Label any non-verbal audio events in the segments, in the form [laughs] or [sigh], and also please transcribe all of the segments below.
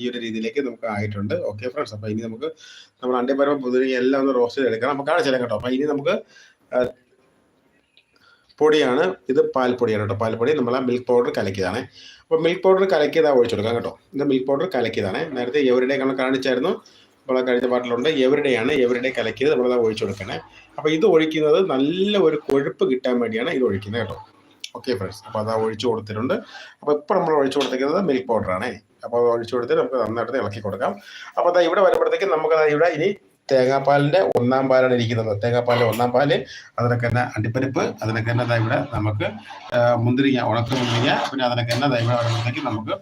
ഈ ഒരു രീതിയിലേക്ക് നമുക്ക് ആയിട്ടുണ്ട്. ഓക്കെ ഫ്രണ്ട്സ് അപ്പൊ ഇനി നമുക്ക് നമ്മൾ അണ്ടിപ്പരവും പുതിയ എല്ലാം ഒന്ന് റോസ്റ്റ് ചെയ്തെടുക്കണം. നമുക്ക് കാണിച്ചു തരാം കേട്ടോ. അപ്പൊ ഇനി നമുക്ക് പൊടിയാണ്. ഇത് പാൽപ്പൊടിയാണ് കേട്ടോ. പാൽപ്പൊടി നമ്മൾ ആ മിൽക്ക് പൗഡർ കലക്കിയതാണ്. അപ്പോൾ മിൽക്ക് പൗഡർ കലക്കിയതാ ഒഴിച്ചു കൊടുക്കാം കേട്ടോ. ഇത് മിൽക്ക് പൗഡർ കലക്കിയതാണ്. നേരത്തെ എവരുടെ നമ്മൾ കാണിച്ചായിരുന്നു. നമ്മളെ കഴിഞ്ഞ പാട്ടിലുണ്ട്. എവരുടെയാണ് എവരുടെ കലക്കിയത് നമ്മളത് ഒഴിച്ചു കൊടുക്കണേ. അപ്പോൾ ഇത് ഒഴിക്കുന്നത് നല്ല ഒരു കൊഴുപ്പ് കിട്ടാൻ വേണ്ടിയാണ് ഇത് ഒഴിക്കുന്നത് കേട്ടോ. ഓക്കെ ഫ്രണ്ട്സ് അപ്പോൾ അത് ഒഴിച്ചു കൊടുത്തിട്ടുണ്ട്. അപ്പോൾ ഇപ്പോൾ നമ്മൾ ഒഴിച്ചു കൊടുത്തിരിക്കുന്നത് മിൽക്ക് പൗഡറാണേ അപ്പോൾ ഒഴിച്ചു കൊടുത്തിട്ട് നമുക്ക് നന്നായിട്ട് ഇളക്കി കൊടുക്കാം. അപ്പോൾ അതാ ഇവിടെ വരുമ്പോഴത്തേക്കും നമുക്ക് ഇവിടെ ഇനി തേങ്ങാപ്പാലിന്റെ ഒന്നാം പാലാണ് ഇരിക്കുന്നത്. തേങ്ങാപ്പാലിന്റെ ഒന്നാം പാൽ അതിനൊക്കെ തന്നെ അണ്ടിപ്പരിപ്പ് അതിനൊക്കെ തന്നെ ഇവിടെ നമുക്ക് മുന്തിരിങ്ങ ഉണക്ക മുന്തിരിങ്ങ പിന്നെ അതിനൊക്കെ തന്നെ ഇവിടെ വരുമ്പോഴത്തേക്ക് നമുക്ക്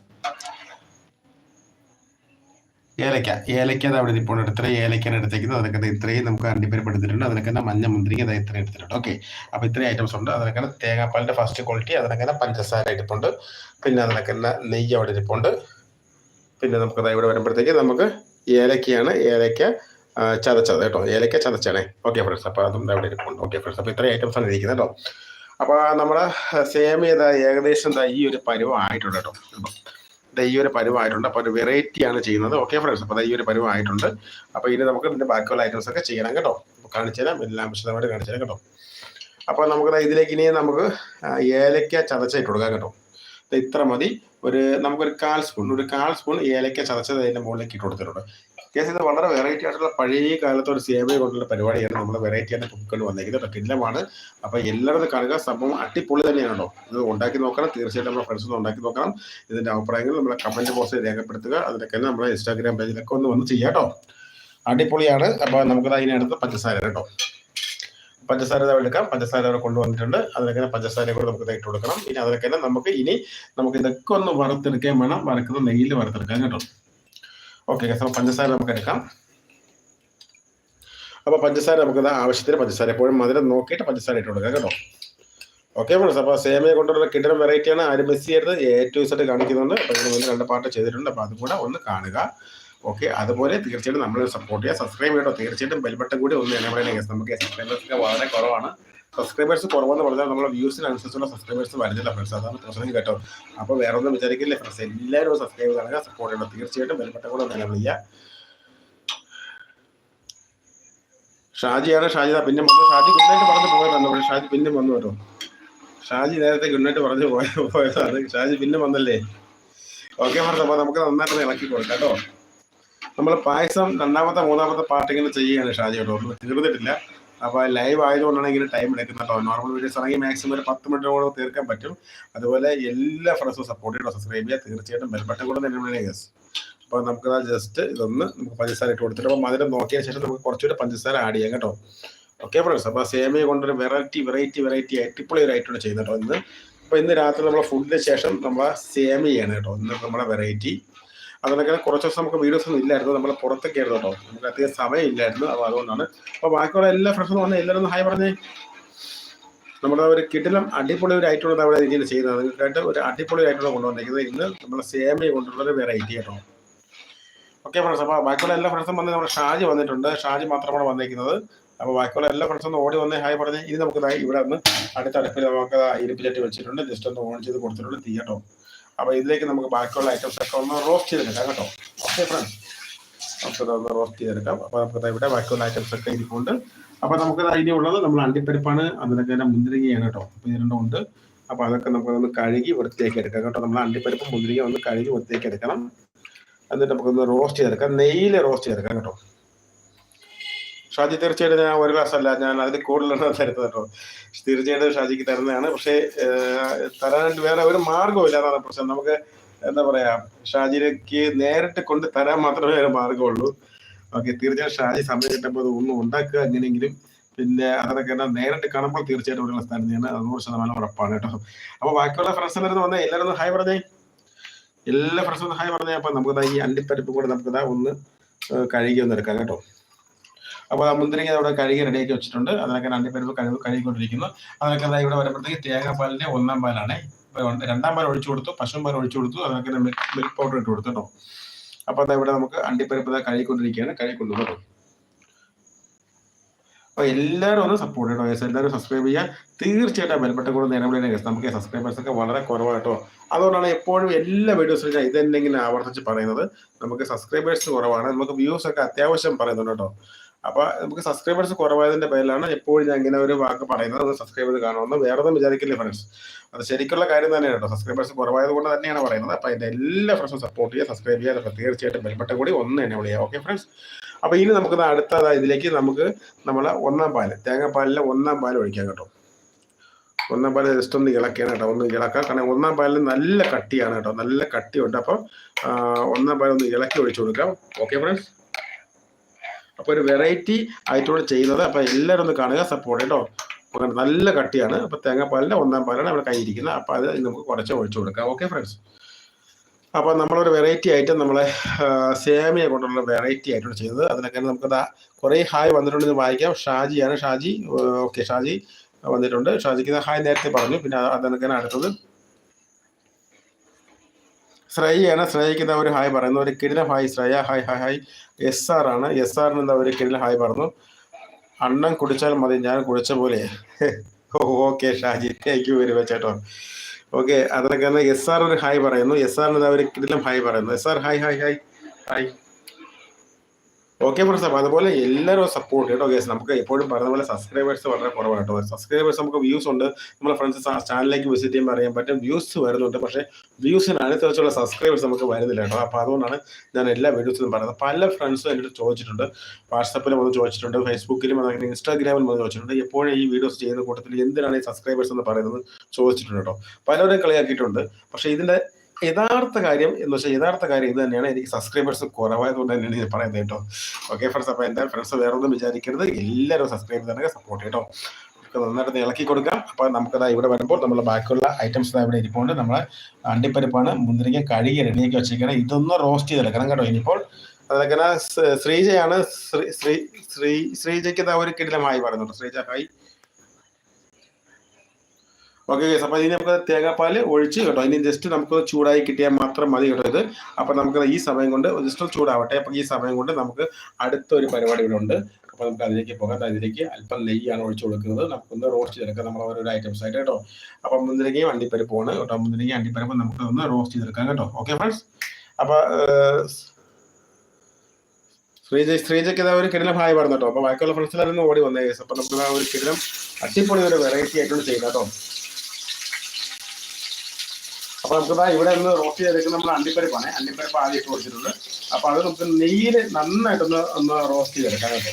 ഏലക്ക ഏലക്ക അവിടെ ഇപ്പോൾ എത്ര ഏലക്കാണ് എടുത്തേക്കുന്നത് അതിനൊക്കെ ഇത്രയും നമുക്ക് അണ്ടിപ്പരിപ്പ് എടുത്തിട്ടുണ്ട് അതിനൊക്കെ തന്നെ മഞ്ഞ മുന്തിരിങ്ങ അത് ഇത്രയും എടുത്തിട്ടുണ്ട്. ഓക്കെ അപ്പോൾ ഇത്രയും ഐറ്റംസ് ഉണ്ട്. അതിനൊക്കെ തേങ്ങാപ്പാലിന്റെ ഫസ്റ്റ് ക്വാളിറ്റി അതിനൊക്കെ പഞ്ചസാര ഇരിപ്പുണ്ട്. പിന്നെ അതിനൊക്കെ തന്നെ നെയ്യ് അവിടെ ഇരിപ്പുണ്ട്. പിന്നെ നമുക്ക് ഇവിടെ വരുമ്പോഴത്തേക്ക് നമുക്ക് ഏലക്കയാണ് ഏലക്ക ചതച്ചത് കേട്ടോ. ഏലക്ക ചതച്ചാണേ ഓക്കെ ഫ്രണ്ട്സ് അപ്പോൾ അതും അവിടെ ഇരിപ്പുണ്ട്. ഓക്കെ ഫ്രണ്ട്സ് അപ്പോൾ ഇത്രയും ഐറ്റംസ് ആണ് ഇരിക്കുന്നത് കേട്ടോ. അപ്പോൾ നമ്മുടെ സേമിയത ഏകദേശം എന്താ ഈ ഒരു പരുവം ആയിട്ടുണ്ട് കേട്ടോ. ഈ ഒരു പരുവമായിട്ടുണ്ട് അപ്പോൾ ഒരു വെറൈറ്റി ആണ് ചെയ്യുന്നത്. ഓക്കെ ഫ്രണ്ട്സ് അപ്പോൾ ഈ ഒരു പരുവായിട്ടുണ്ട്. അപ്പോൾ ഇനി നമുക്ക് ഇതിന്റെ ബാക്കിയുള്ള ഐറ്റംസ് ഒക്കെ ചെയ്യണം കേട്ടോ. കാണിച്ചു തരാം. എല്ലാം വിശദമായിട്ട് കാണിച്ചു തരാം കേട്ടോ. അപ്പോൾ നമുക്ക് ഇതിലേക്ക് ഇനി നമുക്ക് ഏലക്ക ചതച്ചിട്ട് കൊടുക്കാം കേട്ടോ. ഇത്ര മതി. ഒരു നമുക്കൊരു കാൽ സ്പൂൺ ഒരു കാൽ സ്പൂൺ ഏലക്ക ചതച്ചത് അതിന്റെ മുകളിലേക്ക് ഇട്ട് കൊടുത്തിട്ടുണ്ട്. കേസ് ഇത് വളരെ വെറൈറ്റി ആയിട്ടുള്ള പഴയ കാലത്തെ ഒരു സേവ കൊണ്ടുള്ള പരിപാടിയാണ് നമ്മൾ വെറൈറ്റി ആയിട്ട് പൊക്കിക്കൊണ്ട് വന്നേക്കുന്നത്. കേട്ടോ കില്ലമാണ് അപ്പോൾ എല്ലാവരും കാണുക. സംഭവം അടിപൊളി തന്നെയാണോ ഇത് ഉണ്ടാക്കി നോക്കണം. തീർച്ചയായിട്ടും നമ്മുടെ ഫ്രണ്ട്സ് ഉണ്ടാക്കി നോക്കണം. ഇതിന്റെ അഭിപ്രായങ്ങൾ നമ്മളെ കമന്റ് ബോക്സിൽ രേഖപ്പെടുത്തുക. അതിനൊക്കെ നമ്മളെ ഇൻസ്റ്റാഗ്രാം പേജിലൊക്കെ ഒന്ന് വന്ന് ചെയ്യാം കേട്ടോ. അടിപൊളിയാണ്. അപ്പോൾ നമുക്കത് അതിനടുത്ത് പഞ്ചസാര കേട്ടോ. പഞ്ചസാര എടുക്കാം. പഞ്ചസാര അവിടെ കൊണ്ടുവന്നിട്ടുണ്ട്. അതിലൊക്കെ പഞ്ചസാര കൂടെ നമുക്ക് ഇട്ട് കൊടുക്കണം. ഇനി അതിലൊക്കെ നമുക്ക് ഇനി നമുക്ക് ഇതൊക്കെ ഒന്ന് വറുത്തെടുക്കാൻ വേണം. വറുക്കുന്ന നെയ്യിൽ വറുത്തെടുക്കാൻ കേട്ടോ. ഓക്കെ അപ്പോൾ പഞ്ചസാര നമുക്ക് എടുക്കാം. അപ്പോൾ പഞ്ചസാര നമുക്ക് ആവശ്യത്തിന് പഞ്ചസാര. എപ്പോഴും മധുരം നോക്കിയിട്ട് പഞ്ചസാര ഇട്ട് കൊടുക്കാം കേട്ടോ. ഓക്കെ ഫ്രണ്ട്സ് അപ്പോൾ സേമയെ കൊണ്ടുള്ള കിട്ടുന്ന വെറൈറ്റിയാണ് ആരും മിസ് ചെയ്യരുത്. എ ടു കാണിക്കുന്നുണ്ട്. അപ്പോൾ ഇതിന് രണ്ട് പാട്ട് ചെയ്തിട്ടുണ്ട്. അപ്പോൾ അതും കൂടെ ഒന്ന് കാണുക. ഓക്കെ അതുപോലെ തീർച്ചയായിട്ടും നമ്മൾ സപ്പോർട്ട് ചെയ്യുക. സബ്സ്ക്രൈബ് ചെയ്യട്ടോ തീർച്ചയായിട്ടും ബെൽബട്ടൺ കൂടി ഒന്ന് എന്നെ നമുക്ക് സബ്സ്ക്രൈബേഴ്സൊക്കെ വളരെ കുറവാണ്. സബ്സ്ക്രൈബേഴ്സ് കുറവെന്ന് പറഞ്ഞാൽ നമ്മുടെ വ്യൂസിനനുസരിച്ചുള്ള സബ്സ്ക്രൈബേഴ്സ് വരുന്നില്ല ഫ്രണ്ട്സ് അതാണ് പ്രശ്നം കേട്ടോ. അപ്പോൾ വേറെ ഒന്നും വിചാരിക്കില്ല ഫ്രണ്ട്സ് എല്ലാവരും സബ്സ്ക്രൈബ് ചെയ്യുക സപ്പോർട്ട് ചെയ്യണം. തീർച്ചയായിട്ടും ബെൽബട്ടൺ കൂടെ എന്നെ ഷാജിയാണ് ഷാജി പിന്നെ വന്നു. ഷാജി ഗുഡ്നൈറ്റ് പറഞ്ഞു പോയതാണ്? പക്ഷേ ഷാജി പിന്നെ വന്നു കേട്ടോ. ഷാജി നേരത്തെ ഗുഡ്നൈറ്റ് പറഞ്ഞു പോയ പോയതാണ്. ഷാജി പിന്നെ വന്നല്ലേ? ഓക്കെ ഫ്രണ്ട്സ് അപ്പോൾ നമുക്ക് നന്നായിട്ട് ഇളക്കി കൊടുക്കാം കേട്ടോ. നമ്മൾ പായസം രണ്ടാമത്തെ മൂന്നാമത്തെ പാർട്ടിങ്ങനെ ചെയ്യുകയാണ് ഷാജി കേട്ടോ തീർന്നിട്ടില്ല. അപ്പോൾ ലൈവ് ആയതുകൊണ്ടാണ് ഇങ്ങനെ ടൈം എടുക്കുന്നത് കേട്ടോ. നോർമൽ വീഡിയോസ് ആണെങ്കിൽ മാക്സിമം ഒരു പത്ത് മിനിറ്റോളം തീർക്കാൻ പറ്റും. അതുപോലെ എല്ലാ ഫ്രണ്ട്സും സപ്പോർട്ട് ചെയ്യണം സബ്സ്ക്രൈബ് ചെയ്യുക. തീർച്ചയായിട്ടും ബെൽബട്ടൺ കൂടെ തന്നെ ഗസ് അപ്പോൾ നമുക്ക് ജസ്റ്റ് ഇതൊന്ന് നമുക്ക് പഞ്ചസാര ഇട്ട് കൊടുത്തിട്ട് അപ്പോൾ മധുരം നോക്കിയ ശേഷം നമുക്ക് കുറച്ചുകൂടി പഞ്ചസാര ആഡ് ചെയ്യാം കേട്ടോ. ഓക്കെ ഫ്രണ്ട്സ് അപ്പോൾ സേമിയ കൊണ്ടൊരു വെറൈറ്റി വെറൈറ്റി വെറൈറ്റി അടിപൊളി ഒരു ഐറ്റം ചെയ്യുന്നത് ഇന്ന്. അപ്പോൾ ഇന്ന് രാത്രി നമ്മളെ ഫുഡിന് ശേഷം നമ്മൾ സേമിയാണ് കേട്ടോ. ഇന്ന് നമ്മുടെ വെറൈറ്റി അതിനൊക്കെ കുറച്ച് ദിവസം നമുക്ക് വീഡിയോസ് ഒന്നും ഇല്ലായിരുന്നു. നമ്മൾ പുറത്തൊക്കെ ആയിരുന്നു കേട്ടോ. നമുക്ക് അധികം സമയം ഇല്ലായിരുന്നു അപ്പോൾ അതുകൊണ്ടാണ്. അപ്പോൾ ബാക്കിയുള്ള എല്ലാ ഫ്രണ്ട്സും വന്ന് എല്ലാവരും ഹായ് പറഞ്ഞേ. നമ്മുടെ ഒരു കിടിലം അടിപൊളി ഒരു ഐറ്റം അവിടെ ഇങ്ങനെ ചെയ്യുന്നത്. നിങ്ങൾക്കായിട്ട് ഒരു അടിപൊളി ഐറ്റം കൊണ്ടുവന്നിരിക്കുന്നത്. ഇന്ന് നമ്മുടെ സേമിയ കൊണ്ടുള്ള ഒരു വെറൈറ്റി കേട്ടോ. ഓക്കെ ഫ്രണ്ട്സ് അപ്പോൾ ബാക്കിയുള്ള എല്ലാ ഫ്രണ്ട്സും വന്ന് നമ്മുടെ ഷാജി വന്നിട്ടുണ്ട്. ഷാജി മാത്രമാണ് വന്നിരിക്കുന്നത്. അപ്പോൾ ബാക്കിയുള്ള എല്ലാ ഫ്രണ്ട്സും ഓടി വന്ന് ഹായ് പറഞ്ഞ്. ഇനി നമുക്ക് ഇവിടെ നിന്ന് അടുത്ത അടുപ്പിൽ നമുക്ക് ഇരുപ്പിലെറ്റ് വെച്ചിട്ടുണ്ട്. ജസ്റ്റ് ഒന്ന് ഓൺ ചെയ്ത് കൊടുത്തിട്ടുണ്ട്. തീ കേട്ടോ. അപ്പോൾ ഇതിലേക്ക് നമുക്ക് ബാക്കിയുള്ള ഐറ്റംസ് ഒക്കെ ഒന്ന് റോസ്റ്റ് ചെയ്തെടുക്കാം കേട്ടോ. ഓക്കെ ഫ്രണ്ട്സ് നമുക്ക് ഒന്ന് റോസ്റ്റ് ചെയ്തെടുക്കാം. അപ്പോൾ നമുക്ക് ഇവിടെ ബാക്കിയുള്ള ഐറ്റംസ് ഒക്കെ ഇരിപ്പുണ്ട്. അപ്പൊ നമുക്ക് ഇനി ഉള്ളത് നമ്മൾ അണ്ടിപ്പരിപ്പാണ്. അതിനൊക്കെ തന്നെ മുന്തിരിങ്ങയാണ് കേട്ടോ. അപ്പോൾ ഇത് ഉണ്ട്. അപ്പൊ അതൊക്കെ നമുക്കൊന്ന് കഴുകി വൃത്തിയാക്കി എടുക്കാം കേട്ടോ. നമ്മൾ അണ്ടിപ്പരിപ്പ് മുന്തിരിങ്ങ ഒന്ന് കഴുകി വൃത്തിയാക്കി എടുക്കണം. എന്നിട്ട് നമുക്കൊന്ന് റോസ്റ്റ് ചെയ്തെടുക്കാം. നെയ്യിൽ റോസ്റ്റ് ചെയ്തെടുക്കാം കേട്ടോ. ഷാജി തീർച്ചയായിട്ടും ഞാൻ ഒരു ഗ്ലാസ് അല്ല ഞാൻ അതിൽ കൂടുതലാണ് തരുന്നത് തീർച്ചയായിട്ടും ഷാജിക്ക് തരുന്നതാണ്. പക്ഷേ തരാനായിട്ട് വേറെ ഒരു മാർഗവും ഇല്ലാതാണ് പ്രശ്നം. നമുക്ക് എന്താ പറയാ ഷാജിക്ക് നേരിട്ട് കൊണ്ട് തരാൻ മാത്രമേ ഒരു മാർഗമുള്ളൂ. ഓക്കെ തീർച്ചയായിട്ടും ഷാജി സമയം കിട്ടുമ്പോൾ അത് ഒന്നും ഉണ്ടാക്കുക എങ്ങനെയെങ്കിലും. പിന്നെ അതൊക്കെ നേരിട്ട് കാണുമ്പോൾ തീർച്ചയായിട്ടും ഒരു സ്ഥലം ഞാൻ നൂറ് ശതമാനം ഉറപ്പാണ് കേട്ടോ. അപ്പൊ ബാക്കിയുള്ള ഫ്രണ്ട്സ് എല്ലാവരും വന്നേ എല്ലാവരും ഹായ് പറഞ്ഞേ. എല്ലാ ഫ്രണ്ട്സും ഹായ് പറഞ്ഞേ. അപ്പൊ നമുക്ക് ഈ അണ്ടിപ്പരിപ്പ് കൂടെ നമുക്ക് ഒന്ന് കഴുകി ഒന്ന് എടുക്കാം കേട്ടോ. അപ്പോൾ ആ മുന്തിരിങ്ങ അവിടെ കഴുകി റെഡിയാക്കി വെച്ചിട്ടുണ്ട്. അതിനൊക്കെ അണ്ടിപ്പരിപ്പ് കഴുകി കഴുകിക്കൊണ്ടിരിക്കുന്നു. അതിനൊക്കെ ദാ ഇവിടെ വരുമ്പോഴത്തേക്ക് തേങ്ങാപ്പാലിന്റെ ഒന്നാം പാലാണ്. രണ്ടാം പാൽ ഒഴിച്ചു കൊടുത്തു പശുവും പാൽ ഒഴിച്ചു കൊടുത്തു അതിനൊക്കെ മിൽക്ക് പൗഡർ ഇട്ട് കൊടുത്തു കേട്ടോ. അപ്പോൾ ദാ ഇവിടെ നമുക്ക് അണ്ടിപ്പരിപ്പ് കഴുകിക്കൊണ്ടിരിക്കുകയാണ്. കഴുകിക്കൊണ്ടു കേട്ടോ. അപ്പോൾ എല്ലാവരും ഒന്ന് സപ്പോർട്ട് ഗൈസ് എല്ലാവരും സബ്സ്ക്രൈബ് ചെയ്യുക. തീർച്ചയായിട്ടും ബെൽബട്ടൺ കൂടെ ഗൈസ് നമുക്ക് സബ്സ്ക്രൈബേഴ്സ് ഒക്കെ വളരെ കുറവാട്ടോ അതുകൊണ്ടാണ് എപ്പോഴും എല്ലാ വീഡിയോസിലും ഞാൻ ഇതന്നെ ആവർത്തിച്ച് പറയുന്നത്. നമുക്ക് സബ്സ്ക്രൈബേഴ്സ് കുറവാണ്. നമുക്ക് വ്യൂസ് ഒക്കെ അത്യാവശ്യം പറയുന്നുണ്ട് കേട്ടോ. അപ്പൊ നമുക്ക് സബ്സ്ക്രൈബേഴ്സ് കുറവായതിന്റെ പേരിലാണ് എപ്പോഴും ഞാൻ ഇങ്ങനെ ഒരു വാക്ക് പറയുന്നത്. അത് സബ്സ്ക്രൈബ് ചെയ്ത് കാണുമെന്ന് വേറെ ഒന്നും വിചാരിക്കില്ല ഫ്രണ്ട്സ് അത് ശരിക്കുള്ള കാര്യം തന്നെയാണ് കേട്ടോ. സബ്സ്ക്രൈബേഴ്സ് കുറവായത് കൊണ്ട് തന്നെയാണ് പറയുന്നത്. അപ്പൊ അതിന്റെ എല്ലാ ഫ്രണ്ട്സും സപ്പോർട്ട് ചെയ്യുക സബ്സ്ക്രൈബ് ചെയ്യുക. തീർച്ചയായിട്ടും ബെൽബട്ട കൂടി ഒന്ന് തന്നെ വിളിക്കുക ഓക്കെ ഫ്രണ്ട്സ് അപ്പൊ ഇനി നമുക്ക് അടുത്ത ഇതിലേക്ക് നമുക്ക് നമ്മളെ ഒന്നാം പാൽ തേങ്ങാപ്പാലിലെ ഒന്നാം പാൽ ഒഴിക്കാം കേട്ടോ. ഒന്നാം പാൽ ജസ്റ്റ് ഒന്ന് ഇളക്കിയാണ് കേട്ടോ. ഒന്ന് ഇളക്കാം കാരണം ഒന്നാം പാലിൽ നല്ല കട്ടിയാണ് കേട്ടോ. നല്ല കട്ടിയുണ്ട്. അപ്പം ഒന്നാം പാലൊന്ന് ഇളക്കി ഒഴിച്ചു കൊടുക്കാം. ഓക്കെ ഫ്രണ്ട്സ് അപ്പോൾ ഒരു വെറൈറ്റി ആയിട്ടുള്ള ചെയ്യുന്നത്. അപ്പോൾ എല്ലാവരും ഒന്ന് കാണുക സപ്പോർട്ട് കേട്ടോ അപ്പോൾ നല്ല കട്ടിയാണ്. അപ്പോൾ തേങ്ങാപ്പാലിന്റെ ഒന്നാം പാലാണ് നമ്മുടെ കയ്യിരിക്കുന്നത്. അപ്പോൾ അത് നമുക്ക് കുറച്ച് ഒഴിച്ചു കൊടുക്കാം. ഓക്കെ ഫ്രണ്ട്സ് അപ്പോൾ നമ്മളൊരു വെറൈറ്റി ആയിട്ട് നമ്മളെ സേമിയ കൊണ്ടുള്ള വെറൈറ്റി ആയിട്ടാണ് ചെയ്തത് അതിനൊക്കെ നമുക്ക് കുറേ ഹായ് വന്നിട്ടുണ്ടെന്ന് വായിക്കാം. ഷാജിയാണ്. ഷാജി ഓക്കെ ഷാജി വന്നിട്ടുണ്ട്. ഷാജിക്ക് ഹായ് നേരത്തെ പറഞ്ഞു. പിന്നെ അതിനൊക്കെയാണ് അടുത്തത് ശ്രേയാണ് ശ്രേയയ്ക്ക് ഒരു ഹായ് പറയുന്നു ഒരു കിരിലം hi Shreya. Hi hi hi. S R ആണ്. എസ് ആറിന് എന്താ ഒരു കിരിലം ഹായ് പറഞ്ഞു. അണ്ണം കുടിച്ചാൽ മതി ഞാൻ കുടിച്ച പോലെ. [laughs] Okay Shaji. Thank you very much കേട്ടോ ഓക്കെ അതിനൊക്കെ എസ് ആർ ഒരു ഹായ് പറയുന്നു. എസ് ആറിന് ഒരു കിടിലം ഹായ് പറയുന്നു. S R hi hi hi. Hi. Okay friends അപ്പോൾ അതുപോലെ എല്ലാവരും സപ്പോർട്ട് കേട്ടോ ഗേസ് നമുക്ക് എപ്പോഴും പറഞ്ഞ പോലെ സബ്സ്ക്രൈബേഴ്സ് വളരെ കുറവാണ് കേട്ടോ സബ്സ്ക്രൈബേഴ്സ് നമുക്ക് വ്യൂസ് ഉണ്ട്. നമ്മുടെ ഫ്രണ്ട്സ് ചാനലിലേക്ക് വിസിറ്റ് ചെയ്യുമ്പോൾ അറിയാൻ പറ്റും. വ്യൂസ് വരുന്നുണ്ട് പക്ഷേ വ്യൂസിന് അനുസരിച്ചുള്ള സബ്സ്ക്രൈബേഴ്സ് നമുക്ക് വരുന്നില്ല കേട്ടോ അപ്പോൾ അതുകൊണ്ടാണ് ഞാൻ എല്ലാ വീഡിയോസിലും പറയുന്നത്. പല ഫ്രണ്ട്സും എന്നോട് ചോദിച്ചിട്ടുണ്ട്. വാട്സപ്പിലും വന്ന് ചോദിച്ചിട്ടുണ്ട്. ഫേസ്ബുക്കിലും അങ്ങനെ ഇൻസ്റ്റാഗ്രാമിലും വന്ന് ചോദിച്ചിട്ടുണ്ട്. എപ്പോഴും ഈ വീഡിയോസ് ചെയ്യുന്ന കൂട്ടത്തിൽ എന്തിനാണ് ഈ സബ്സ്ക്രൈബേഴ്സ് എന്ന് പറയുന്നത് ചോദിച്ചിട്ടുണ്ട് കേട്ടോ പലരും കളിയാക്കിയിട്ടുണ്ട്. പക്ഷേ ഇതിന്റെ യഥാർത്ഥ കാര്യം എന്ന് വെച്ചാൽ യഥാർത്ഥ കാര്യം ഇത് തന്നെയാണ്. എനിക്ക് സബ്സ്ക്രൈബേഴ്സ് കുറവായതുകൊണ്ട് തന്നെയാണ് ഞാൻ പറയുന്നത് കേട്ടോ. ഓക്കെ ഫ്രണ്ട്സ് അപ്പോൾ എന്തായാലും ഫ്രണ്ട്സ് വേറെ ഒന്നും വിചാരിക്കരുത്. എല്ലാവരും സബ്സ്ക്രൈബ് തന്നെ സപ്പോർട്ട് കേട്ടോ. നന്നായിട്ട് ഇളക്കി കൊടുക്കാം. അപ്പോൾ നമുക്കത് ഇവിടെ വരുമ്പോൾ നമ്മൾ ബാക്കിയുള്ള ഐറ്റംസ് ഇവിടെ ഇരിപ്പുണ്ട്. നമ്മളെ അണ്ടിപ്പരിപ്പാണ് മുന്തിരിക്ക കഴുകി റെഡിയാക്കി വെച്ചിരിക്കണം ഇതൊന്ന് റോസ്റ്റ് ചെയ്തെടുക്കണം കേട്ടോ ഇനിയിപ്പോൾ. അതൊക്കെ ശ്രീജയാണ് ശ്രീ ശ്രീ ശ്രീ ശ്രീജയ്ക്ക് ഒരു കിടിലമായി പറയുന്നുണ്ട്. ശ്രീജ ഹായ്. ഓക്കെ ഓക്കെ അപ്പോൾ ഇനി നമുക്ക് തേങ്ങാപ്പാൽ ഒഴിച്ച് കേട്ടോ. ഇനി ജസ്റ്റ് നമുക്ക് ചൂടായി കിട്ടിയാൽ മാത്രം മതി കേട്ടോ ഇത്. അപ്പോൾ നമുക്ക് ഈ സമയം കൊണ്ട് ജസ്റ്റ് ചൂടാവട്ടെ. അപ്പോൾ ഈ സമയം കൊണ്ട് നമുക്ക് അടുത്തൊരു പരിപാടി ഇവിടെ ഉണ്ട്. അപ്പോൾ നമുക്ക് അതിലേക്ക് പോകാം. അതിലേക്ക് അല്പം നെയ്യാണ് ഒഴിച്ചു കൊടുക്കുന്നത്. നമുക്കൊന്ന് റോസ്റ്റ് ചെയ്തെടുക്കാം. നമ്മൾ ഓരോ ഐറ്റംസ് ആയിട്ട് കേട്ടോ. അപ്പോൾ മുന്തിരിങ്ങയും അണ്ടിപ്പരിപ്പാണ് കേട്ടോ. മുന്തിരിങ്ങയും അണ്ടിപ്പരിപ്പ് നമുക്ക് ഒന്ന് റോസ്റ്റ് ചെയ്തെടുക്കാം കേട്ടോ. ഓക്കെ ഫ്രണ്ട്സ് അപ്പോൾ ശ്രീജ ശ്രീജയ്ക്ക് ഇതാ ഒരു കിടിലം ഹായ് പറഞ്ഞു കേട്ടോ. അപ്പോൾ ബാക്കിയുള്ള ഫ്രണ്ട്സിലായിരുന്നു ഓടി വന്നേ അപ്പോൾ നമുക്ക് ആ ഒരു കിടിലം അടിപൊളി ഒരു വെറൈറ്റി ആയിട്ടാണ് ചെയ്യുന്നത് കേട്ടോ. അപ്പൊ നമുക്ക് ഇവിടെ ഒന്ന് റോസ്റ്റ് ചെയ്തേക്കുന്ന നമ്മൾ അണ്ടിപ്പരിപ്പാണ്. അണ്ടിപ്പരിപ്പ് ആദ്യം ഇട്ട് കൊടുത്തിട്ടുണ്ട് അപ്പൊ അത് നമുക്ക് നെയ്യിൽ നന്നായിട്ടൊന്ന് ഒന്ന് റോസ്റ്റ് ചെയ്തെടുക്കാം കേട്ടോ.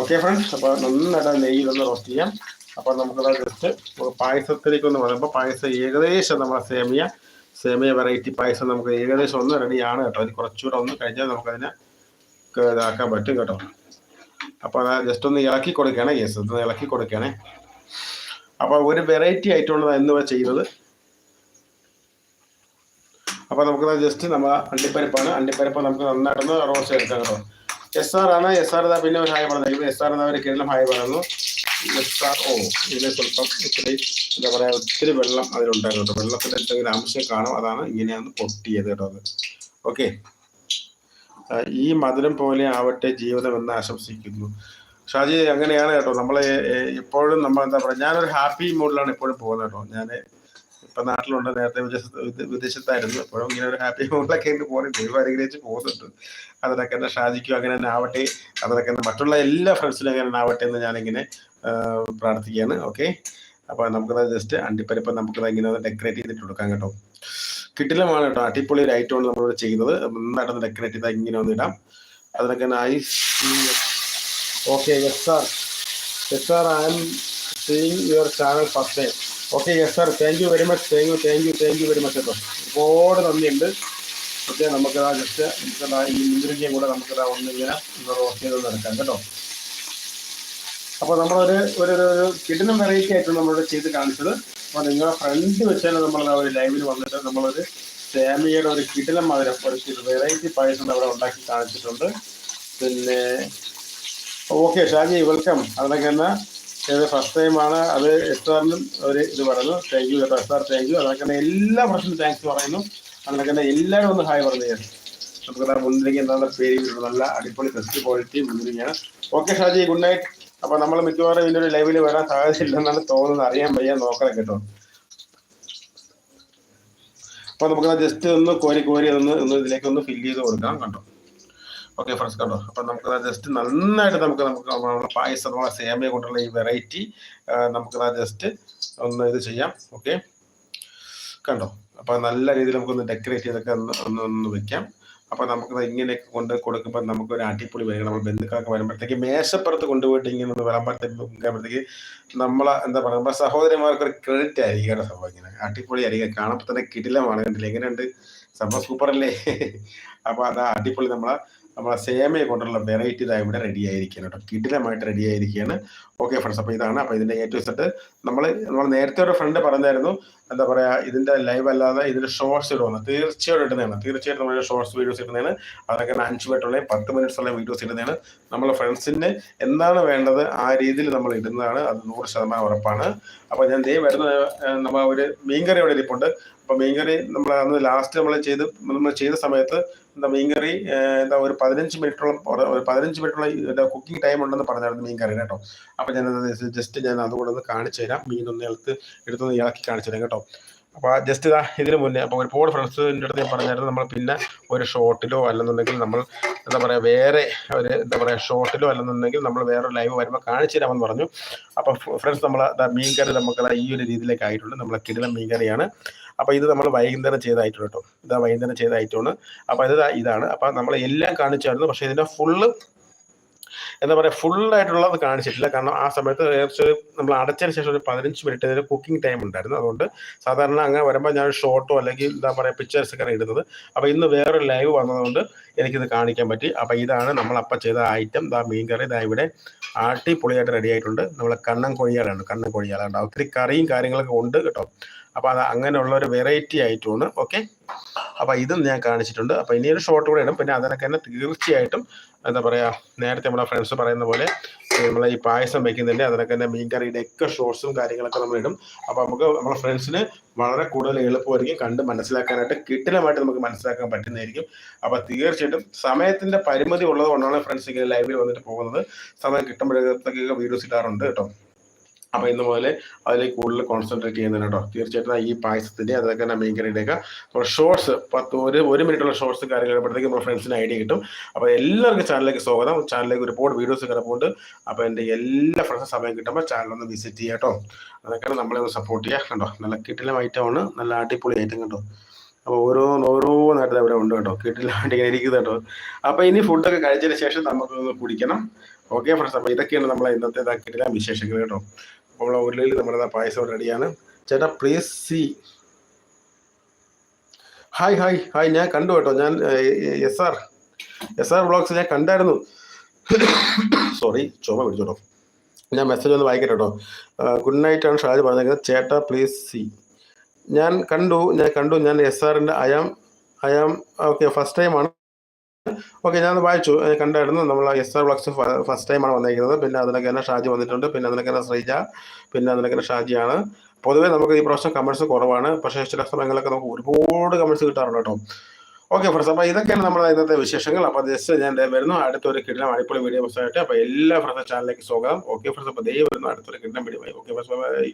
ഓക്കെ ഫ്രണ്ട്സ് അപ്പൊ നന്നായിട്ട് നെയ്യിലൊന്ന് റോസ്റ്റ് ചെയ്യാം. അപ്പൊ നമുക്കത് ജസ്റ്റ് പായസത്തിലേക്ക് ഒന്ന് പറയുമ്പോൾ പായസം ഏകദേശം നമ്മുടെ സേമിയ സേമിയ വെറൈറ്റി പായസം നമുക്ക് ഏകദേശം ഒന്ന് റെഡിയാണ് കേട്ടോ. അതിന് കുറച്ചുകൂടെ ഒന്ന് കഴിഞ്ഞാൽ നമുക്കതിനെ ഇതാക്കാൻ പറ്റും കേട്ടോ. അപ്പോൾ അത് ജസ്റ്റ് ഒന്ന് ഇളക്കി കൊടുക്കുകയാണ് യെസ് ഒന്ന് ഇളക്കി കൊടുക്കുകയാണ്. അപ്പോൾ ഒരു വെറൈറ്റി ആയിട്ടുള്ളത് എന്നിവ ചെയ്തത് അപ്പോൾ നമുക്ക് ജസ്റ്റ് നമ്മൾ അണ്ടിപ്പരിപ്പാണ്. അണ്ടിപ്പരിപ്പ് നമുക്ക് നന്നായിട്ടൊന്ന് റോസ്റ്റ് എടുക്കാം കേട്ടോ. എസ് ആർ ആണ്. എസ് ആർ പിന്നെ ഒരു ഹായ് പറഞ്ഞു എസ് ആർ എന്നവർ കിരണം ഹായ് പറയുന്നു എസ് ആർ ഓ ഇതിൽ സ്വല്പം ഇത്തിരി എന്താ പറയുക ഒത്തിരി വെള്ളം അതിലുണ്ടായിരുന്നു കേട്ടോ. വെള്ളത്തിന്റെ എന്തെങ്കിലും അംശം കാണും. അതാണ് ഇങ്ങനെയാണ് പൊട്ടിയത് കേട്ടോ അത്. ഓക്കെ ഈ മധുരം പോലെ ആവട്ടെ ജീവിതം എന്ന് ആശംസിക്കുന്നു. ഷാജി അങ്ങനെയാണ് കേട്ടോ. നമ്മളെ എപ്പോഴും നമ്മൾ എന്താ പറയുക ഞാനൊരു ഹാപ്പി മൂഡിലാണ് എപ്പോഴും പോകുന്നത് കേട്ടോ. ഞാൻ ഇപ്പൊ നാട്ടിലുണ്ട് നേരത്തെ വിദേശത്ത് വിദേശത്തായിരുന്നു. എപ്പോഴും ഇങ്ങനെ ഒരു ഹാപ്പി മൂഡിലൊക്കെ എനിക്ക് പോകുന്നത് ദൈവം അനുഗ്രഹിച്ച് പോകുന്നുണ്ട്. അതിനൊക്കെ തന്നെ ഷാജിക്കും അങ്ങനെ തന്നെ ആവട്ടെ. അതിനൊക്കെ തന്നെ മറ്റുള്ള എല്ലാ ഫ്രണ്ട്സിനും അങ്ങനെ തന്നെ ആവട്ടെ എന്ന് ഞാനിങ്ങനെ പ്രാർത്ഥിക്കുകയാണ്. ഓക്കെ അപ്പോൾ നമുക്കത് ജസ്റ്റ് അണ്ടിപ്പരിപ്പം നമുക്കത് ഇങ്ങനെ ഡെക്കറേറ്റ് ചെയ്തിട്ട് കൊടുക്കാം കേട്ടോ. കിട്ടിലമാണ് കേട്ടോ. അടിപൊളി ഒരു ഐറ്റമാണ് നമ്മളിവിടെ ചെയ്യുന്നത്. നന്നായിട്ട് ഡെക്കറേറ്റ് ചെയ്താൽ ഇങ്ങനെ ഒന്ന് ഇടാം. അതിനൊക്കെ nice okay yes sir yes sir I'm seeing your channel first time okay yes sir thank you very much thank you thank you thank you very much കേട്ടോ ഒരുപാട് നന്ദിയുണ്ട്. ഓക്കെ നമുക്ക് ആ ജസ്റ്റ് നമുക്കതാ ഈ മുന്തിരിക്കയും കൂടെ നമുക്ക് ഒന്നിങ്ങനെ ഒന്ന് റോസ്റ്റ് ചെയ്ത് നടക്കാം കേട്ടോ. അപ്പോൾ നമ്മളൊരു ഒരു ഒരു കിടിലം വെറൈറ്റി ആയിട്ട് നമ്മളിവിടെ ചെയ്ത് കാണിച്ചത്. അപ്പോൾ നിങ്ങളുടെ ഫ്രണ്ട് വെച്ചാൽ നമ്മൾ ലൈവിൽ വന്നിട്ട് നമ്മളൊരു സേമിയയുടെ ഒരു കിടിലം മധുരം ഒരു വെറൈറ്റി പായസം അവിടെ ഉണ്ടാക്കി കാണിച്ചിട്ടുണ്ട്. പിന്നെ ഓക്കെ ഷാജി വെൽക്കം അതൊക്കെ തന്നെ ഇത് ഫസ്റ്റ് ടൈമാണ് അത് എസ്റ്റാറിനും ഒരു ഇത് പറഞ്ഞു താങ്ക് യു കേട്ടോ എസ്റ്റാർ താങ്ക് യു അതൊക്കെ തന്നെ എല്ലാ പ്രശ്നവും താങ്ക്സ് പറയുന്നു. അതൊക്കെ തന്നെ എല്ലാവരും ഒന്ന് ഹായ് പറഞ്ഞു നമുക്ക് ദാ മുന്തിരിങ്ങ എന്താണെന്ന് പേര് നല്ല അടിപൊളി ബെസ്റ്റ് ക്വാളിറ്റി മുന്തിരിങ്ങയാണ് ഓക്കെ ഷാജി ഗുഡ് നൈറ്റ് അപ്പൊ നമ്മൾ മിക്കവാറും ഇതിന്റെ ഒരു ലൈവിൽ വരാൻ സാധിച്ചില്ലെന്നാണ് തോന്നുന്നത്. അറിയാൻ വയ്യ നോക്കണം കേട്ടോ. അപ്പൊ നമുക്ക് ജസ്റ്റ് ഒന്ന് കോരി കോരി ഒന്ന് ഒന്ന് ഇതിലേക്ക് ഒന്ന് ഫില്ല് ചെയ്ത് കൊടുക്കാം കണ്ടോ. ഓക്കെ ഫ്രണ്ട്സ് കണ്ടോ? അപ്പൊ നമുക്ക് ജസ്റ്റ് നന്നായിട്ട് നമുക്ക് നമുക്ക് പായസം നമ്മളെ സേമയെ കൊണ്ടുള്ള ഈ വെറൈറ്റി നമുക്ക് ജസ്റ്റ് ഒന്ന് ഇത് ചെയ്യാം. ഓക്കെ കണ്ടോ? അപ്പൊ നല്ല രീതിയിൽ നമുക്കൊന്ന് ഡെക്കറേറ്റ് ചെയ്തൊക്കെ ഒന്ന് ഒന്ന് വെക്കാം. അപ്പൊ നമുക്ക് ഇങ്ങനെയൊക്കെ കൊണ്ട് കൊടുക്കുമ്പോൾ നമുക്ക് ഒരു അടിപൊളി വരിക നമ്മൾ ബന്ധുക്കളൊക്കെ വരുമ്പോഴത്തേക്ക് മേശപ്പുറത്ത് കൊണ്ടുപോയിട്ട് ഇങ്ങനെ ഒന്ന് വരുമ്പോഴത്തേക്ക് നമ്മളെ എന്താ പറയുക നമ്മുടെ സഹോദരിമാർക്ക് ഒരു ക്രെഡിറ്റ് ആയിരിക്കും കേട്ടോ സംഭവം ഇങ്ങനെ. അടിപൊളി ആയിരിക്കും കാണപ്പോൾ തന്നെ കിടിലമാണ് കണ്ടില്ല? എങ്ങനെയുണ്ട്? സംഭവം സൂപ്പർ അല്ലേ? അപ്പൊ അതാ അടിപൊളി നമ്മളെ നമ്മളെ സേമയെ കൊണ്ടുള്ള വെറൈറ്റി ഇതാ ഇവിടെ റെഡി ആയിരിക്കുകയാണ് കേട്ടോ. കിടിലമായിട്ട് റെഡി ആയിരിക്കുകയാണ്. ഓക്കെ ഫ്രണ്ട്സ് അപ്പോൾ ഇതാണ്. അപ്പോൾ ഇതിന്റെ ഏറ്റവും സെറ്റ് നമ്മൾ നമ്മൾ നേരത്തെ ഒരു ഫ്രണ്ട് പറഞ്ഞായിരുന്നു. എന്താ പറയാ ഇതിന്റെ ലൈവ് അല്ലാതെ ഇതിന്റെ ഷോർട്സ് ഇടുന്നത് തീർച്ചയായിട്ടും ഇടുന്നതാണ്. തീർച്ചയായിട്ടും നമ്മൾ ഷോർട്സ് വീഡിയോസ് ഇടുന്നതാണ്. അതൊക്കെ അഞ്ച് മിനിറ്റുള്ള പത്ത് മിനിറ്റ്സ് ഉള്ള വീഡിയോസ് ഇടുന്നതാണ്. നമ്മൾ ഫ്രണ്ട്സിന് എന്താണ് വേണ്ടത് ആ രീതിയിൽ നമ്മൾ ഇടുന്നതാണ്. അത് നൂറ് ശതമാനം ഉറപ്പാണ്. അപ്പോൾ ഞാൻ ദേ വരുന്ന നമ്മൾ ഒരു മീൻകറി ഇവിടെ ഇരിപ്പുണ്ട്. അപ്പോൾ മീൻകറി നമ്മൾ അന്ന് ലാസ്റ്റ് നമ്മൾ ചെയ്ത് നമ്മൾ ചെയ്ത സമയത്ത് എന്താ മീൻകറി എന്താ ഒരു പതിനഞ്ച് മിനിറ്റോളം ഒരു പതിനഞ്ച് മിനിറ്റുള്ള കുക്കിംഗ് ടൈം ഉണ്ടെന്ന് പറഞ്ഞായിരുന്നു മീൻകറി കേട്ടോ. അപ്പോൾ ഞാൻ ജസ്റ്റ് ഞാൻ അതുകൂടെ ഒന്ന് കാണിച്ചു തരാം. മീൻ ഒന്ന് എടുത്ത് എടുത്തൊന്ന് ഇളക്കി കാണിച്ചു തരാം കേട്ടോ. അപ്പോൾ ജസ്റ്റ് ഇതാ ഇതിന് മുന്നേ അപ്പോൾ ഒരുപാട് ഫ്രണ്ട്സിന്റെ അടുത്ത് ഞാൻ പറഞ്ഞായിരുന്നു നമ്മൾ പിന്നെ ഒരു ഷോർട്ടിലോ അല്ലെന്നുണ്ടെങ്കിൽ നമ്മൾ എന്താ പറയുക വേറെ ഒരു എന്താ പറയാ ഷോർട്ടിലോ അല്ലെന്നുണ്ടെങ്കിൽ നമ്മൾ വേറെ ലൈവ് വരുമ്പോൾ കാണിച്ചു തരാമെന്ന് പറഞ്ഞു. അപ്പോൾ ഫ്രണ്ട്സ് നമ്മൾ മീൻ കറി നമുക്ക് ഈ ഒരു രീതിയിലേക്ക് ആയിട്ടുണ്ട്. നമ്മളെ കിടിലം മീൻ കറിയാണ്. അപ്പോൾ ഇത് നമ്മൾ വൈകുന്നേരം ചെയ്തായിട്ടുണ്ട് കേട്ടോ. ഇതാ വൈകുന്നേരം ചെയ്തായിട്ടാണ് അപ്പോൾ ഇത് ഇതാണ്. അപ്പോൾ നമ്മൾ എല്ലാം കാണിച്ചായിരുന്നു. പക്ഷേ ഇതിന്റെ ഫുള്ള് എന്താ പറയുക ഫുള്ളായിട്ടുള്ളത് കാണിച്ചിട്ടില്ല. കാരണം ആ സമയത്ത് ഏകദേശം നമ്മൾ അടച്ചതിന് ശേഷം ഒരു പതിനഞ്ച് മിനിറ്റ് ഇതിന് കുക്കിംഗ് ടൈം ഉണ്ടായിരുന്നു. അതുകൊണ്ട് സാധാരണ അങ്ങനെ വരുമ്പോൾ ഞാൻ ഷോർട്ടോ അല്ലെങ്കിൽ എന്താ പറയുക പിക്ചേഴ്സ് ഒക്കെ ഇടുന്നത്. അപ്പോൾ ഇന്ന് വേറെ ലൈവ് വന്നതുകൊണ്ട് എനിക്കിത് കാണിക്കാൻ പറ്റി. അപ്പോൾ ഇതാണ് നമ്മൾ അപ്പം ചെയ്ത ഐറ്റം ദാ മീൻ കറി. ഇതാ ഇവിടെ ആട്ടി പൊളിയായിട്ട് റെഡി ആയിട്ടുണ്ട്. നമ്മൾ കണ്ണൻ കൊഴിയാലാണ് കണ്ണൻ കൊഴിയാലാണ് ഒത്തിരി കറിയും കാര്യങ്ങളൊക്കെ ഉണ്ട് കേട്ടോ. അപ്പോൾ അത് അങ്ങനെയുള്ള ഒരു വെറൈറ്റി ആയിട്ടുമാണ് ഓക്കെ അപ്പോൾ ഇതും ഞാൻ കാണിച്ചിട്ടുണ്ട്. അപ്പോൾ ഇനി ഒരു ഷോർട്ട് കൂടെ ഇടും. പിന്നെ അതിനൊക്കെ തന്നെ തീർച്ചയായിട്ടും എന്താ പറയുക നേരത്തെ നമ്മുടെ ഫ്രണ്ട്സ് പറയുന്ന പോലെ നമ്മൾ ഈ പായസം വെക്കുന്നതിന്റെ അതിനൊക്കെ തന്നെ മീൻകറിയുടെ ഒക്കെ ഷോർട്സും കാര്യങ്ങളൊക്കെ നമ്മൾ ഇടും. അപ്പോൾ നമുക്ക് നമ്മുടെ ഫ്രണ്ട്സിന് വളരെ കൂടുതൽ എളുപ്പമായിരിക്കും കണ്ട് മനസ്സിലാക്കാനായിട്ട് കിട്ടിലമായിട്ട് നമുക്ക് മനസ്സിലാക്കാൻ പറ്റുന്നതായിരിക്കും. അപ്പോൾ തീർച്ചയായിട്ടും സമയത്തിന്റെ പരിമിതി ഉള്ളത് കൊണ്ടാണ് ഫ്രണ്ട്സ് ഇങ്ങനെ ലൈവിൽ വന്നിട്ട് പോകുന്നത്. സമയം കിട്ടുമ്പോഴത്തേക്കൊക്കെ വീഡിയോസ് ഇടാറുണ്ട് കേട്ടോ. അപ്പോൾ ഇന്ന് മുതൽ അതിലേക്ക് കൂടുതൽ കോൺസെൻട്രേറ്റ് ചെയ്യുന്നുണ്ട് കേട്ടോ തീർച്ചയായിട്ടും ഈ പായസത്തിന്റെ അതൊക്കെ തന്നെ മെയിൻ കറിയുടെയൊക്കെ ഷോർട്സ് പത്ത് ഒരു ഒരു മിനിറ്റുള്ള ഷോർട്സ് കാര്യങ്ങളപ്പോഴത്തേക്ക് നമ്മുടെ ഫ്രണ്ട്സിന് ഐഡിയ കിട്ടും. അപ്പോൾ എല്ലാവർക്കും ചാനലിലേക്ക് സ്വാഗതം. ചാനലിലേക്ക് ഒരുപാട് വീഡിയോസ് കിടപ്പുണ്ട് അപ്പോൾ എന്റെ എല്ലാ ഫ്രണ്ട്സും സമയം കിട്ടുമ്പോൾ ചാനൽ ഒന്ന് വിസിറ്റ് ചെയ്യാം കേട്ടോ അതൊക്കെയാണ് നമ്മളെ ഒന്ന് സപ്പോർട്ട് ചെയ്യുക കണ്ടോ? നല്ല കിട്ടിലും ഐറ്റമാണ് നല്ല അടിപൊളി ഐറ്റം കേട്ടോ അപ്പോൾ ഓരോ ഓരോ നേരത്തെ അവിടെ ഉണ്ട് കേട്ടോ. കിട്ടില്ലാണ്ട് ഇങ്ങനെ ഇരിക്കുന്നത് കേട്ടോ അപ്പോൾ ഇനി ഫുഡൊക്കെ കഴിച്ചതിന് ശേഷം നമുക്കൊന്ന് കുടിക്കണം. ഓക്കെ ഫ്രണ്ട്സ് അപ്പോൾ ഇതൊക്കെയാണ് നമ്മളെ ഇന്നത്തെ ഇതാക്കിയിട്ടില്ല വിശേഷങ്ങൾ കേട്ടോ അപ്പോൾ ഉള്ളിൽ നമ്മുടെ പായസം റെഡിയാണ്. ചേട്ടാ please see hi hi hi ഞാൻ കണ്ടു കേട്ടോ. ഞാൻ S R S R vlogs ഞാൻ കണ്ടായിരുന്നു. സോറി ചുമ പിടിച്ചോട്ടോ ഞാൻ മെസ്സേജ് ഒന്ന് വായിക്കട്ടെ കേട്ടോ. ഗുഡ് നൈറ്റ് ആണ് ഷാജ് പറഞ്ഞേക്കുന്നത് ചേട്ടാ പ്ലീസ് സി ഞാൻ കണ്ടു ഞാൻ കണ്ടു ഞാൻ എസ് ആറിന്റെ അയാം അയാം ഓക്കെ ഫസ്റ്റ് ടൈമാണ് ഓക്കെ ഞാൻ വായിച്ചു. കണ്ടായിരുന്നു. നമ്മൾ എസ് ആർ ബ്ലോക്സ് ഫസ്റ്റ് ടൈമാണ് വന്നിരിക്കുന്നത്. പിന്നെ അതിനൊക്കെ തന്നെ ഷാജി വന്നിട്ടുണ്ട്. പിന്നെ അതിനൊക്കെ തന്നെ ശ്രീജ. പിന്നെ അതിനൊക്കെ തന്നെ ഷാജിയാണ്. പൊതുവേ നമുക്ക് ഈ പ്രാവശ്യം കമൻസ് കുറവാണ്. പക്ഷേ ചില സമയങ്ങളൊക്കെ നമുക്ക് ഒരുപാട് കമൻസ് കിട്ടാറുണ്ട് കേട്ടോ. ഓക്കെ ഫ്രണ്ട്സ് അപ്പോൾ ഇതൊക്കെയാണ് നമ്മുടെ ഇന്നത്തെ വിശേഷങ്ങൾ. അപ്പോൾ ജസ്റ്റ് ഞാൻ വരുന്നു. അടുത്തൊരു കിടലം അടിപൊളി വീഡിയോ ആയിട്ട് അപ്പോൾ എല്ലാ ഫ്രണ്ട്സ് ചാനലിലേക്ക് സ്വാഗതം. ഓക്കെ ഫ്രണ്ട്സ് അപ്പോൾ ദൈവം വരുന്നു. അടുത്തൊരു കിടലം വീഡിയോ ഓക്കെ ഫ്രണ്ട്സ് ബൈ